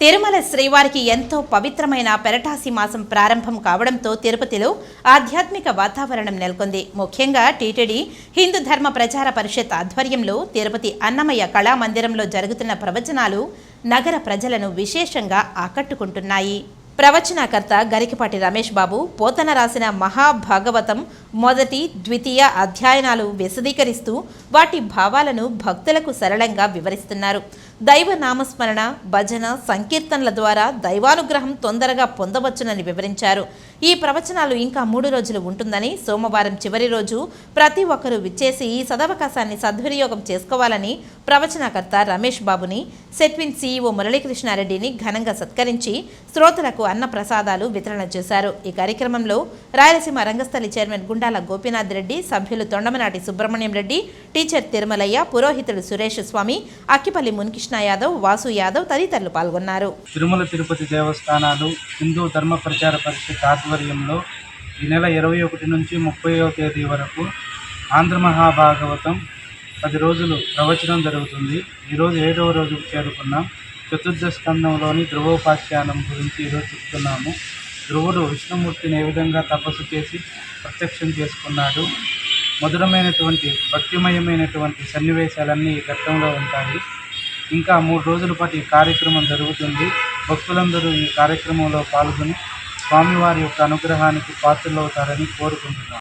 తిరుమల శ్రీవారికి ఎంతో పవిత్రమైన పెరటాసి మాసం ప్రారంభం కావడంతో తిరుపతిలో ఆధ్యాత్మిక వాతావరణం నెలకొంది. ముఖ్యంగా టీటీడీ హిందూ ధర్మ ప్రచార పరిషత్ ఆధ్వర్యంలో తిరుపతి అన్నమయ్య కళామందిరంలో జరుగుతున్న ప్రవచనాలు నగర ప్రజలను విశేషంగా ఆకట్టుకుంటున్నాయి. ప్రవచనకర్త గరికపాటి రమేష్ బాబు పోతన రాసిన మహాభాగవతం మొదటి ద్వితీయ అధ్యయనాలు విశదీకరిస్తూ వాటి భావాలను భక్తులకు సరళంగా వివరిస్తున్నారు. దైవ నామస్మరణ భజన సంకీర్తనల ద్వారా దైవానుగ్రహం తొందరగా పొందవచ్చునని వివరించారు. ఈ ప్రవచనాలు ఇంకా మూడు రోజులు ఉంటుందని సోమవారం చివరి రోజు ప్రతి ఒక్కరూ విచ్చేసి ఈ సదవకాశాన్ని సద్వినియోగం చేసుకోవాలని ప్రవచనకర్త రమేష్ బాబుని సెట్విన్ సీఈఓ మురళీకృష్ణారెడ్డిని ఘనంగా సత్కరించి శ్రోతలకు అన్న ప్రసాదాలు వితరణ చేశారు. ఈ కార్యక్రమంలో రాయలసీమ రంగస్థలి చైర్మన్ గుండాల గోపీనాథ్ రెడ్డి సభ్యులు తొండమనాటి సుబ్రహ్మణ్యం రెడ్డి టీచర్ తిరుమలయ్య పురోహితుడు సురేష్ స్వామి అక్కిపల్లి మున్కిష్ కృష్ణ యాదవ్ వాసు యాదవ్ తదితరులు పాల్గొన్నారు. తిరుమల తిరుపతి దేవస్థానాలు హిందూ ధర్మ ప్రచార పరిషత్ ఆధ్వర్యంలో ఈ నెల ఇరవై ఒకటి నుంచి ముప్పైవ తేదీ వరకు ఆంధ్ర మహాభాగవతం పది రోజులు ప్రవచనం జరుగుతుంది. ఈరోజు ఏడవ రోజుకు చేరుకున్నాం. చతుర్థ స్కందంలోని ధ్రువోపాఖ్యానం గురించి ఈరోజు చెప్తున్నాము. ధ్రువుడు విష్ణుమూర్తిని ఏ విధంగా తపస్సు చేసి ప్రత్యక్షం చేసుకున్నాడు? మధురమైనటువంటి భక్తిమయమైనటువంటి సన్నివేశాలన్నీ ఈ ఘట్టంలో ఉంటాయి. ఇంకా మూడు రోజుల పాటు ఈ కార్యక్రమం జరుగుతుంది. భక్తులందరూ ఈ కార్యక్రమంలో పాల్గొని స్వామివారి యొక్క అనుగ్రహానికి పాత్రలవుతారని కోరుకుంటున్నాను